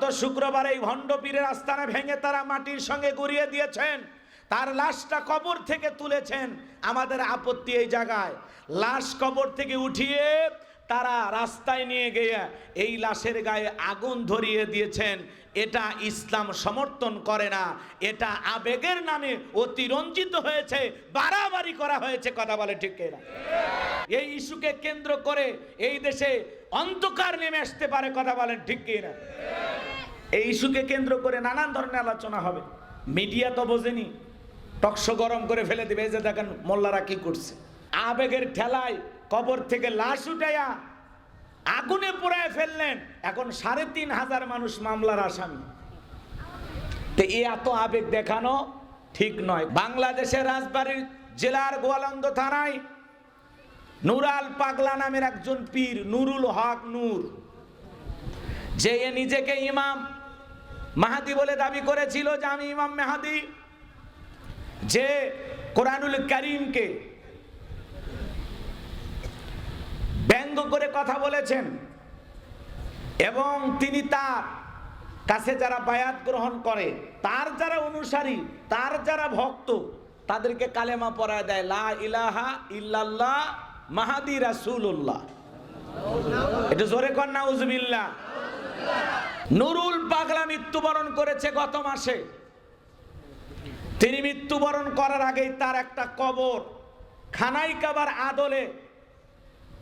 গত শুক্রবার এই ভণ্ডপীরের আস্তানা ভেঙে তারা মাটির সঙ্গে গড়িয়ে দিয়েছেন। তার লাশটা কবর থেকে তুলেছেন আমাদের আপত্তি এই জায়গায়। লাশ কবর থেকে উঠিয়ে তারা রাস্তায় নিয়ে গিয়ে এই লাশের গায়ে আগুন ধরিয়ে দিয়েছেন। এটা ইসলাম সমর্থন করে না। এটা আবেগের নামে অতিরঞ্জিত হয়েছে, বাড়াবাড়ি করা হয়েছে, কথা বলে ঠিক না এই ইস্যুকে কেন্দ্র করে এই দেশে অন্ধকার নেমে আসতে পারে, কথা বলেন ঠিক না এই ইস্যুকে কেন্দ্র করে নানান ধরনের আলোচনা হবে। মিডিয়া তো বোঝেনি। টকশো গরম করে ফেলে দেবে। যে দেখেন, মোল্লারা কি করছে? আবেগের ঠেলায় কবর থেকে লাশ উঠাইয়া আগুনে পোড়ায় ফেললেন। এখন সাড়ে তিন হাজার মানুষ মামলার আসামি। তো এ এত আবেগ দেখানো ঠিক নয়। বাংলাদেশের রাজবাড়ির জেলার গোয়ালন্দ থানায় নুরাল পাগলা নামের একজন পীর, নুরুল হক নূর, যে নিজেকে ইমাম মাহাদি বলে দাবি করেছিল যে আমি ইমাম মেহাদি, যে কোরআনুল করিমকে ব্যঙ্গ করে কথা বলেছেন এবং তিনি তার কাছে যারা বায়াত গ্রহণ করে, তার যারা অনুসারী, তার যারা ভক্ত, তাদেরকে কালেমা পড়ায় দেয়, লা ইলাহা ইল্লাল্লাহ মাহাদি রাসূলুল্লাহ। এটা জোরে কর না উজবিল্লাহ নুরুল পাগলা মৃত্যুবরণ করেছে গত মাসে। তিনি মৃত্যুবরণ করার আগেই তার একটা কবর খানাই কাবার আদলে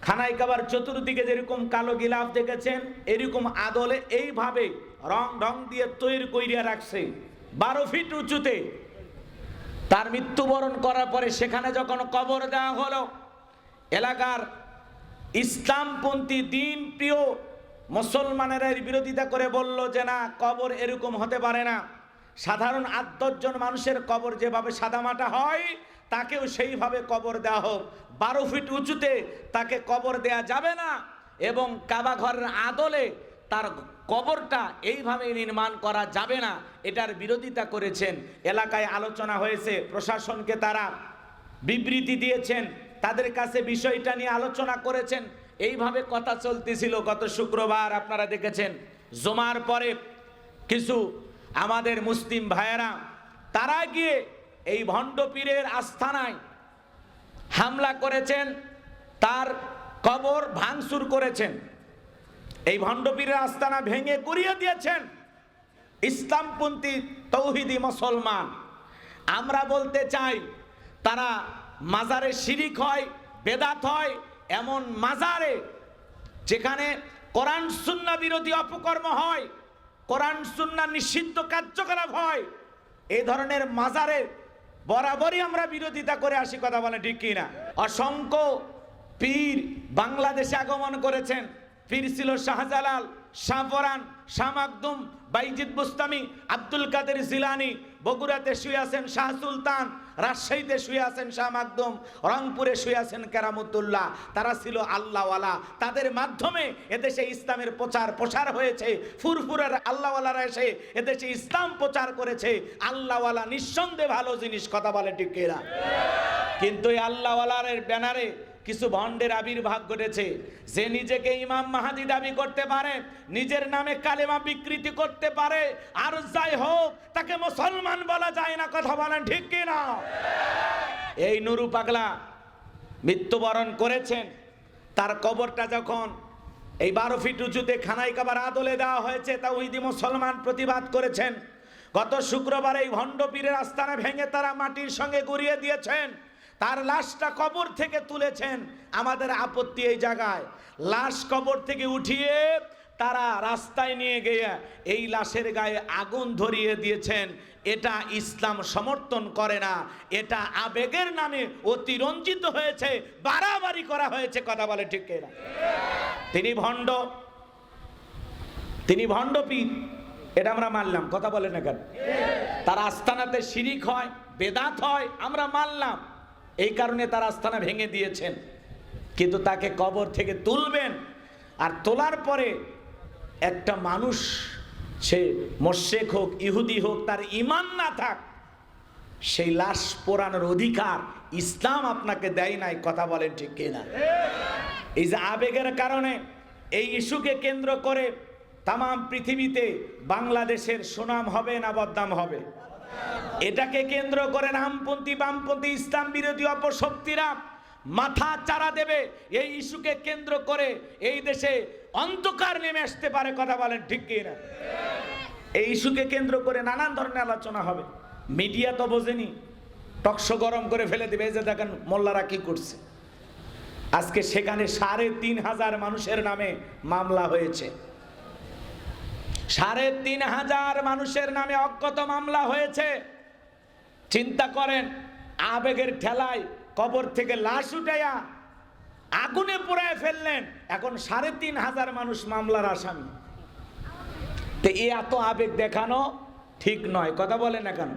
খানাই কাবার চতুর্দিকে যেরকম কালো গিলাফ দেখেছেন, এরকম আদলে এইভাবে রং ঢং দিয়ে তৈরি কইরিয়া রাখছে। বারো ফিট উঁচুতে। তার মৃত্যুবরণ করার পরে সেখানে যখন কবর দেওয়া হলো, এলাকার ইসলামপন্থী দিন প্রিয় মুসলমানেরা এর বিরোধিতা করে বলল যে না, কবর এরকম হতে পারে না। সাধারণ আট মানুষের কবর যেভাবে সাদামাটা হয়, তাকেও সেইভাবে কবর দেওয়া হোক। বারো ফিট উঁচুতে তাকে কবর দেয়া যাবে না এবং কাবা ঘরের আদলে তার কবরটা এইভাবে নির্মাণ করা যাবে না, এটার বিরোধিতা করেছেন। এলাকায় আলোচনা হয়েছে, প্রশাসনকে তারা বিবৃতি দিয়েছেন, তাদের কাছে বিষয়টা নিয়ে আলোচনা করেছেন। এইভাবে কথা চলতেছিল গত শুক্রবার, আপনারা দেখেছেন। জমার পরে কিছু আমাদের মুসলিম ভাইয়েরা, তারা গিয়ে এই ভণ্ডপীরের আস্থানায় হামলা করেছেন, তার কবর ভাঙচুর করেছেন। এই ভণ্ডপীরের আস্তানা ভেঙে গুড়িয়ে দিয়েছেন ইসলামপন্থী তৌহিদি মুসলমান। আমরা বলতে চাই, তারা মাজারে শিরিক হয়, বেদাত হয় এমন মাজারে যেখানে কোরআন, সুন্না বিরোধী অপকর্ম হয়, কোরআন, সুন্না নিষিদ্ধ কার্যকলাপ হয় এই ধরনের মাজারের বরাবরই আমরা বিরোধিতা করে আসি, কথা বলে ঠিক কিনা? অসংখ্য পীর বাংলাদেশে আগমন করেছেন। পীর ছিল শাহজালাল শাহপরান শাহ বাইজিদ বুস্তামি, আব্দুল কাদের জিলানি বগুড়াতে শুয়ে আছেন শাহ সুলতান, রাজশাহীতে শুয়ে আছেন শাহ মাকদুম, রংপুরে শুয়ে আছেন কেরামতুল্লাহ। তারা ছিল আল্লাহওয়ালা। তাদের মাধ্যমে এদেশে ইসলামের প্রচার প্রসার হয়েছে। ফুরফুরের আল্লাহওয়ালারা এসে এদেশে ইসলাম প্রচার করেছে। আল্লাহওয়ালা নিঃসন্দেহে ভালো জিনিস কথা বলে টিকেরা কিন্তু এই আল্লাহওয়ালার ব্যানারে কিছু ভণ্ডের আবির্ভাব ঘটেছে। যে নিজেকে ইমাম মাহাদি দাবি করতে পারে, নিজের নামে কালেমা বিকৃতি করতে পারে, আর যাই হোক, তাকে মুসলমান বলা যায় না, কথা বলেন ঠিক কি না? এই নুরু পাগলা মৃত্যুবরণ করেছেন। তার কবরটা যখন এই বারো ফিট উঁচুতে খানাই কাবার আদলে দেওয়া হয়েছে, তা উইদি মুসলমান প্রতিবাদ করেছেন। গত শুক্রবার এই ভণ্ড পীরের আস্তানা ভেঙে তারা মাটির সঙ্গে গড়িয়ে দিয়েছেন। তার লাশটা কবর থেকে তুলেছেন আমাদের আপত্তি এই জায়গায়। লাশ কবর থেকে উঠিয়ে তারা রাস্তায় নিয়ে গিয়ে এই লাশের গায়ে আগুন ধরিয়ে দিয়েছেন। এটা ইসলাম সমর্থন করে না। এটা আবেগের নামে অতিরঞ্জিত হয়েছে, বাড়াবাড়ি করা হয়েছে, কথা বলে ঠিক না? তিনি ভণ্ড, তিনি ভণ্ডপীর এটা আমরা মানলাম, কথা বলে না কেন? তার আস্তানাতে শিরিক হয়, বেদাত হয়, আমরা মানলাম। এই কারণে তার আস্থানা ভেঙে দিয়েছেন। কিন্তু তাকে কবর থেকে তুলবেন আর তোলার পরে একটা মানুষ, সে মোশেক হোক, ইহুদি হোক, তার ইমান না থাক, সেই লাশ পোড়ানোর অধিকার ইসলাম আপনাকে দেয় নাই, কথা বলেন ঠিক কিনা? এই যে আবেগের কারণে এই ইস্যুকে কেন্দ্র করে তাম পৃথিবীতে বাংলাদেশের সুনাম হবে না বদনাম হবে। এটাকে কেন্দ্র করে রামপন্থী, বামপন্থী, ইসলাম বিরোধী অপশক্তিরা মাথা চারা দেবে। এই ইস্যুকে কেন্দ্র করে এই দেশে অন্ধকার নেমে আসতে পারে কথা বলেন ঠিক কি না? এই ইস্যুকে কেন্দ্র করে নানান ধরনের আলোচনা হবে। মিডিয়া তো বোঝেনি। টকশো গরম করে ফেলে দেবে। এই যে দেখেন মোল্লারা কি করছে। আজকে সেখানে সাড়ে তিন হাজার মানুষের নামে মামলা হয়েছে। সাড়ে তিন হাজার মানুষের নামে অজ্ঞত মামলা হয়েছে। চিন্তা করেন, আবেগের ঠেলায় কবর থেকে লাশ উঠাইয়া আগুনে পোড়ায় ফেললেন। এখন সাড়ে তিন হাজার মানুষ মামলার আসামি। তো এত আবেগ দেখানো ঠিক নয়, কথা বলে না কেন?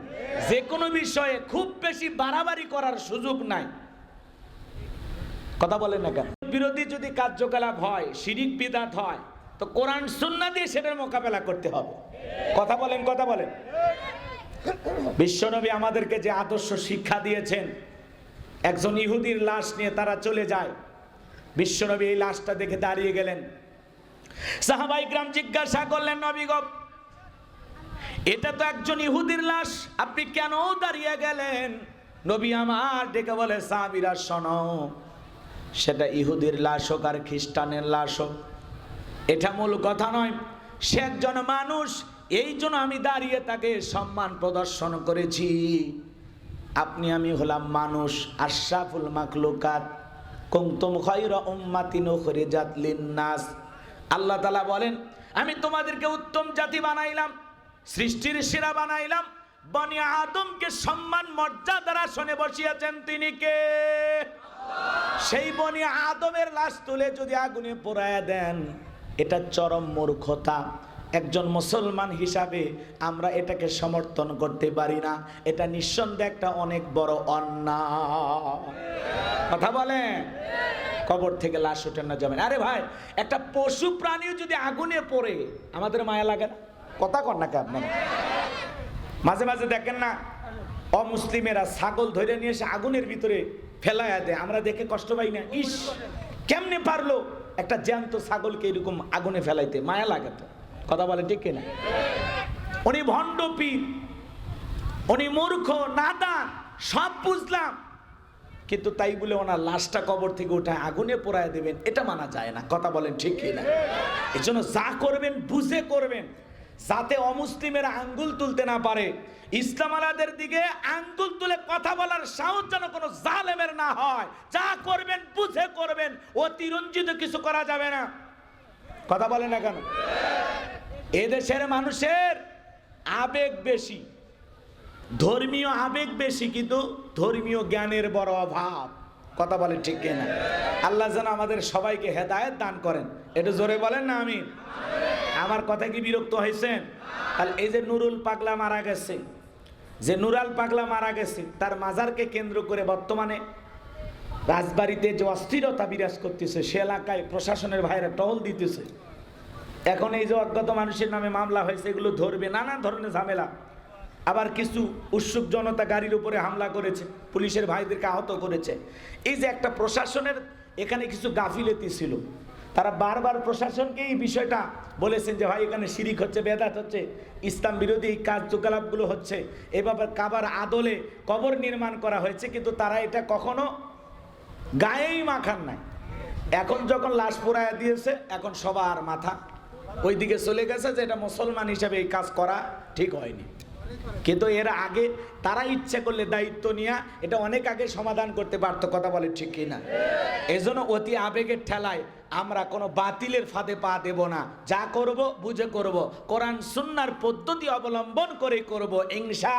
যে কোনো বিষয়ে খুব বেশি বাড়াবাড়ি করার সুযোগ নাই। কথা বলেন না কেন? বিরোধী যদি কার্যকলাপ হয়, শিরিক বিদাত হয় তো কোরআন সুন্না দিয়ে সেটার মোকাবেলা করতে হবে। কথা বলেন কথা বলেন। বিশ্বনবী আমাদেরকে যে আদর্শ শিক্ষা দিয়েছেন, একজন ইহুদির লাশ নিয়ে তারা চলে যায়। বিশ্বনবী এই লাশটা দেখে দাঁড়িয়ে গেলেন। সাহাবাই গ্রাম জিজ্ঞাসা করলেন নবীগ এটা তো একজন ইহুদির লাশ, আপনি কেন দাঁড়িয়ে গেলেন? নবী আমার ডেকে বলে, সাহাবিরা, শোনো, সেটা ইহুদির লাশ হোক আর খ্রিস্টানের লাশ হোক এটা মূল কথা নয়। সে একজন মানুষ, এই জন্য আমি দাঁড়িয়ে তাকে সম্মান প্রদর্শন করেছি। আপনি আমি হলাম মানুষ, আশরাফুল মাখলুকাত। কুমতুম খয়রা উম্মাতিন উখরিজাত লিন্নাস। আল্লাহ তাআলা বলেন, আমি তোমাদেরকে উত্তম জাতি বানাইলাম, সৃষ্টির সেরা বানাইলাম। বনি আদমকে সম্মান, মর্যাদার আসনে বসিয়েছেন তিনি কে? সেই বনি আদমের লাশ তুলে যদি আগুনে পোড়ায়া দেন এটা চরম মূর্খতা। একজন মুসলমান হিসাবে আমরা এটাকে সমর্থন করতে পারি না। এটা নিঃসন্দেহে একটা অনেক বড় অন্যায়। কথা বলেন? কবর থেকে লাশ উঠে না যাবেন। আরে ভাই, একটা পশু প্রাণীও যদি আগুনে পড়ে, আমাদের মায়া লাগে না? কথা কর না কে আপনারা মাঝে মাঝে দেখেন না, অমুসলিমেরা ছাগল ধরে নিয়ে এসে আগুনের ভিতরে ফেলায়া দেয়। আমরা দেখে কষ্ট পাই না। ইস, কেমনে পারল? একটা জ্যান্ত ছাগলকে এরকম আগুনে ফেলাইতে, মায়া লাগে তো কথা বলে ঠিক কিনা? উনি ভণ্ড পীর, উনি মূর্খ, নাদান, সব বুঝলাম। কিন্তু তাই বলে ওনার লাশটা কবর থেকে উঠে আগুনে পোড়ায় দেবেন, এটা মানা যায় না। কথা বলেন ঠিক কিনা? এই জন্য যা করবেন, বুঝে করবেন, যাতে অমুসলিমেরা আঙ্গুল তুলতে না পারে। ইসলাম আলাদের দিকে আঙ্গুল তুলে কথা বলার সাহস যেন কোনো জালেমের না হয়। যা করবেন, বুঝে করবেন, অতিরঞ্জিত কিছু করা যাবে না। কথা বলে না কেন? এদেশের মানুষের আবেগ বেশি, ধর্মীয় আবেগ বেশি, কিন্তু ধর্মীয় জ্ঞানের বড় অভাব। কথা বলে ঠিক কিনা? আল্লাহ যেন আমাদের সবাইকে হেদায়েত দান করেন। এটা জোরে বলেন না আমি আমার কথা কি বিরক্ত হয়েছেন? তাহলে এই যে নুরুল পাগলা মারা গেছে। যে নুরাল পাগলা মারা গেছে, তার মাজারকে কেন্দ্র করে বর্তমানে রাজবাড়িতে যে অস্থিরতা বিরাজ করতেছে, সে এলাকায় প্রশাসনের ভাইরা টহল দিতেছে। এখন এই যে অজ্ঞাত মানুষের নামে মামলা হয়েছে, এগুলো ধরবে নানা ধরনের ঝামেলা। আবার কিছু উৎসুক জনতা গাড়ির উপরে হামলা করেছে, পুলিশের ভাইদেরকে আহত করেছে। এই যে একটা প্রশাসনের এখানে কিছু গাফিলতি ছিল তারা বারবার প্রশাসনকে এই বিষয়টা বলেছেন যে ভাই, এখানে শিরিক হচ্ছে, বেদাত হচ্ছে, ইসলাম বিরোধী এই কার্যকলাপগুলো হচ্ছে, এভাবে কাবার আদলে কবর নির্মাণ করা হয়েছে, কিন্তু তারা এটা কখনো গায়েই মাখান নাই। এখন যখন লাশ পোড়ায় দিয়েছে, এখন সবার মাথা ওইদিকে চলে গেছে যে এটা মুসলমান হিসাবে এই কাজ করা ঠিক হয়নি। কিন্তু এর আগে তারা ইচ্ছে করলে দায়িত্ব নিয়ে এটা অনেক আগে সমাধান করতে পারতো, কথা বলে ঠিক কিনা। এজন্য অতি আবেগের ঠেলায় আমরা কোনো বাতিলের ফাঁদে পা দেব না। যা করব, বুঝে করব। কোরআন সুন্নার পদ্ধতি অবলম্বন করে করব ইংসা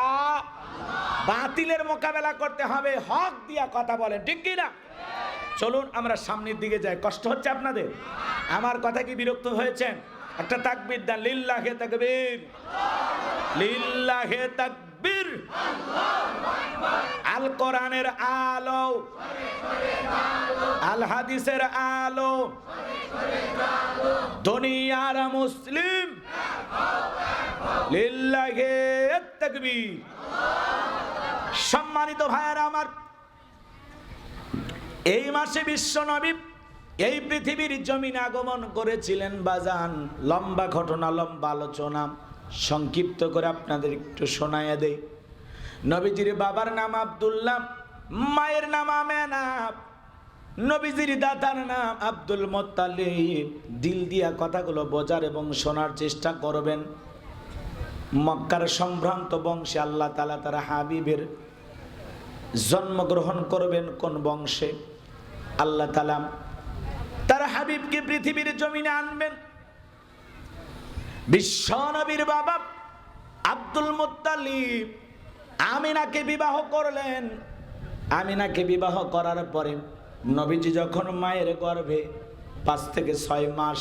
বাতিলের মোকাবেলা করতে হবে, হক দিয়া কথা বলেন, ঠিক কিনা চলুন আমরা সামনের দিকে যাই, কষ্ট হচ্ছে আপনাদের? আমার কথা কি বিরক্ত হয়েছেন? একটা তাকবির দেন, লিল্লাহে তাকবীর। লিল্লাহে তাকবীর। আল কোরআনের আলো। আল হাদিসের আলো। দুনিয়ার মুসলিম। লিল্লাহে তাকবীর। সম্মানিত ভাইয়েরা আমার, এই মাসে বিশ্ব নবী এই পৃথিবীর জমিনে আগমন করেছিলেন বাজান। লম্বা ঘটনা, লম্বা আলোচনা। সংক্ষিপ্ত করে আপনাদের একটু শোনায়া দেই। নবীজির বাবার নাম আব্দুল্লাহ, মায়ের নাম আমেনা নবীজির দাদার নাম আব্দুল মোত্তালিব। দিল দিয়া কথাগুলো বোঝার এবং শোনার চেষ্টা করবেন। মক্কার সম্ভ্রান্ত বংশে আল্লাহ তালা তারা হাবিবের জন্মগ্রহণ করবেন কোন বংশে? আল্লাহ তালা তারা হাবিবকে পৃথিবীর জমিনে আনবেন। বিশ্ব নবীর বাবা আব্দুল মুত্তালিব আমিনাকে বিবাহ করলেন। আমিনাকে বিবাহ করার পরে নবীজি যখন মায়ের গর্ভে পাঁচ থেকে ছয় মাস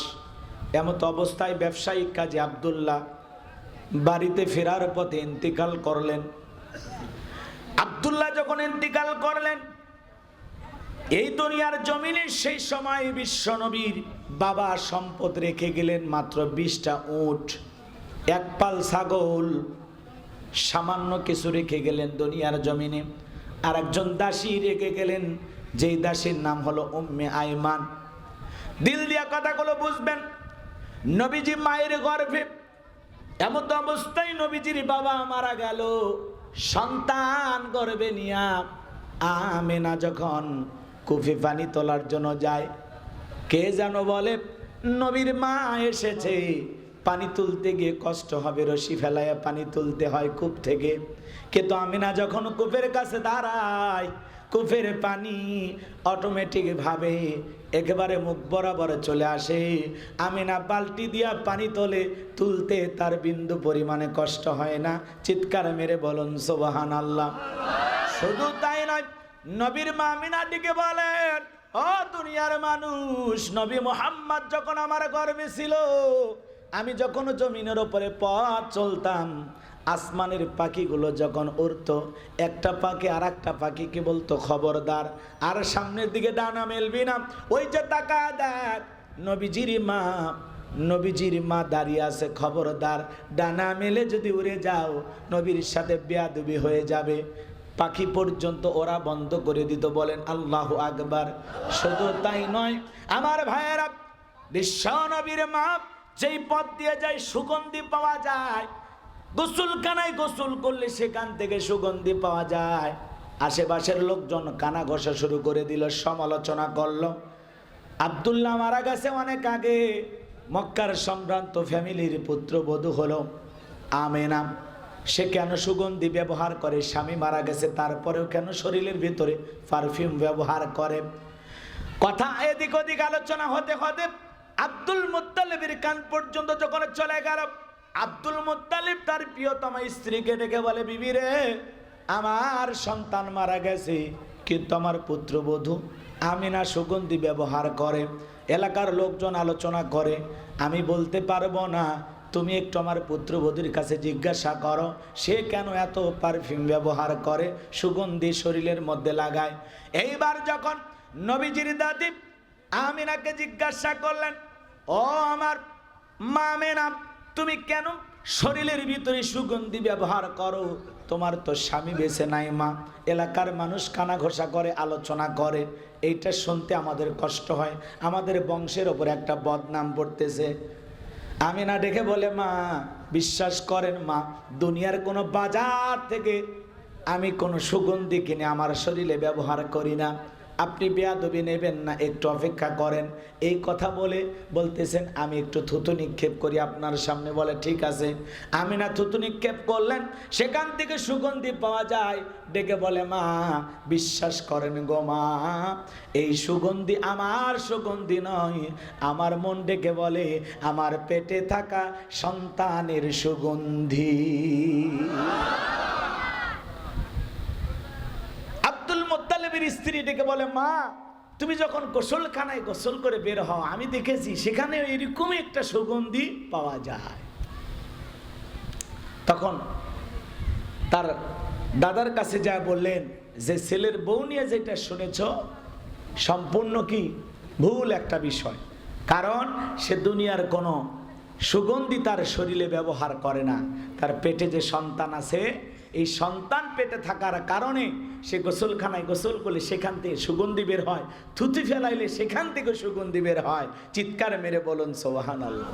এমত অবস্থায় ব্যবসায়িক কাজে আবদুল্লাহ বাড়িতে ফেরার পথে ইন্তিকাল করলেন। আবদুল্লাহ যখন ইন্তিকাল করলেন, এই দুনিয়ার জমিনে সেই সময় বিশ্বনবীর বাবা সম্পদ রেখে গেলেন মাত্র বিশটা উট, এক পাল ছাগল, সামান্য কিছু রেখে গেলেন দুনিয়ার জমিনে। আর একজন দাসী রেখে গেলেন, যেই দাসীর নাম হলো উম্মে আইমান দিল দিয়া কথাগুলো বুঝবেন, নবীজি মায়ের গর্ভে এমন তো অবস্থায় নবীজির বাবা মারা গেল, সন্তান গর্ভে নিয়া আমেনা যখন কুফি পানি তোলার জন্য যায় কে যেন বলে, নবীর মা এসেছে। পানি তুলতে গিয়ে কষ্ট হবে, রশি ফেলায় পানি তুলতে হয় কূপ থেকে। কিন্তু আমি না যখন কূপের কাছে দাঁড়ায়, কূপের পানি অটোমেটিক ভাবে একেবারে মুখ বরাবর চলে আসে। আমি না বালতি দিয়া পানি তোলে, তুলতে তার বিন্দু পরিমাণে কষ্ট হয় না। চিৎকার মেরে বলুন সোবাহান আল্লাহ শুধু তাই নয়, নবীর মা আমিনাটিকে বলেন ও দুনিয়ার মানুষ, নবী মোহাম্মদ যখন আমার গর্বে ছিল, আমি যখন জমিনের ওপরে পথ চলতাম, আসমানের পাখিগুলো যখন উড়ত, একটা পাখি আর একটা পাখিকে বলতো, খবরদার। আর সামনের দিকে ডানা মেলবি না, ওই যে তাকা দেখ নবীজির মা নবীজির মা দাঁড়িয়ে আছে খবরদার। ডানা মেলে যদি উড়ে যাও, নবীর সাথে বেয়াদুবি হয়ে যাবে। পাখি পর্যন্ত ওরা বন্ধ করে দিত, বলেন, আল্লাহ আকবার। শুধু তাই নয়, আমার ভাইয়েরা, বিশ্ব নবীর মা যেই পথ দিয়ে যায়, সুগন্ধি পাওয়া যায়। গোসলখানায় গোসল করলে সেখান থেকে সুগন্ধি পাওয়া যায়। আশেপাশের লোকজন কানা ঘষা শুরু করে দিল, সমালোচনা করল। আবদুল্লাহ মারা গেছে অনেক আগে। মক্কার সম্ভ্রান্ত ফ্যামিলির পুত্রবধূ হলো আমেনা। সে কেন সুগন্ধি ব্যবহার করে? স্বামী মারা গেছে, তারপরেও কেন শরীরের ভিতরে পারফিউম ব্যবহার করে? কথা এদিক ওদিক আলোচনা হতে হতে আব্দুল মুত্তালিবের কান পর্যন্ত যখন চলে গেল, আব্দুল মুত্তালিব তার প্রিয়তমা স্ত্রীকে ডেকে বলে, বিবি রে, আমার সন্তান মারা গেছে কিন্তু আমার পুত্রবধূ? আমিনা সুগন্ধি ব্যবহার করে। এলাকার লোকজন আলোচনা করে, আমি বলতে পারব না তুমি একটু আমার পুত্রবধূর কাছে জিজ্ঞাসা করো, সে কেন এত পারফিউম ব্যবহার করে, সুগন্ধি শরীরের মধ্যে লাগায়? এইবার যখন নবীজির দাদি আমিনাকে জিজ্ঞাসা করলেন, ও আমার মা মেনা তুমি কেন শরীরের ভিতরে সুগন্ধি ব্যবহার করো? তোমার তো স্বামী বেছে নাই মা। এলাকার মানুষ কানা ঘষা করে, আলোচনা করে। এইটা শুনতে আমাদের কষ্ট হয়। আমাদের বংশের ওপর একটা বদনাম পড়তেছে। আমি না ডেকে বলে, মা, বিশ্বাস করেন মা, দুনিয়ার কোনো বাজার থেকে আমি কোনো সুগন্ধি কিনে আমার শরীরে ব্যবহার করি না। আপনি বেয়াদবি নেবেন না, একটু অপেক্ষা করেন। এই কথা বলে বলতেছেন, আমি একটু থুতু নিক্ষেপ করি আপনার সামনে। বলে, ঠিক আছে। আমি না থুতু নিক্ষেপ করলেন, সেখান থেকে সুগন্ধি পাওয়া যায়। ডেকে বলে, মা, বিশ্বাস করেন গো মা, এই সুগন্ধি আমার সুগন্ধি নয়। আমার মন ডেকে বলে, আমার পেটে থাকা সন্তানের সুগন্ধি আব্দুল মোত্তালেবের স্ত্রী ডেকে বলে, মা, তুমি যখন গোসলখানায় গোসল করে বের হও, আমি দেখেছি সেখানে এরকমই একটা সুগন্ধি পাওয়া যায়। তখন তার দাদার কাছে যা বললেন, যে ছেলের বউ নিয়ে যেটা শুনেছ, সম্পূর্ণ কি ভুল একটা বিষয়। কারণ সে দুনিয়ার কোনো সুগন্ধি তার শরীরে ব্যবহার করে না। তার পেটে যে সন্তান আছে এই সন্তান পেটে থাকার কারণে সে গোসলখানায় গোসল করলে সেখান থেকে সুগন্ধি বের হয়, থুতি ফেলাইলে সেখান থেকে সুগন্ধি বের হয়। চিৎকার মেরে বলুন সোহান আল্লাহ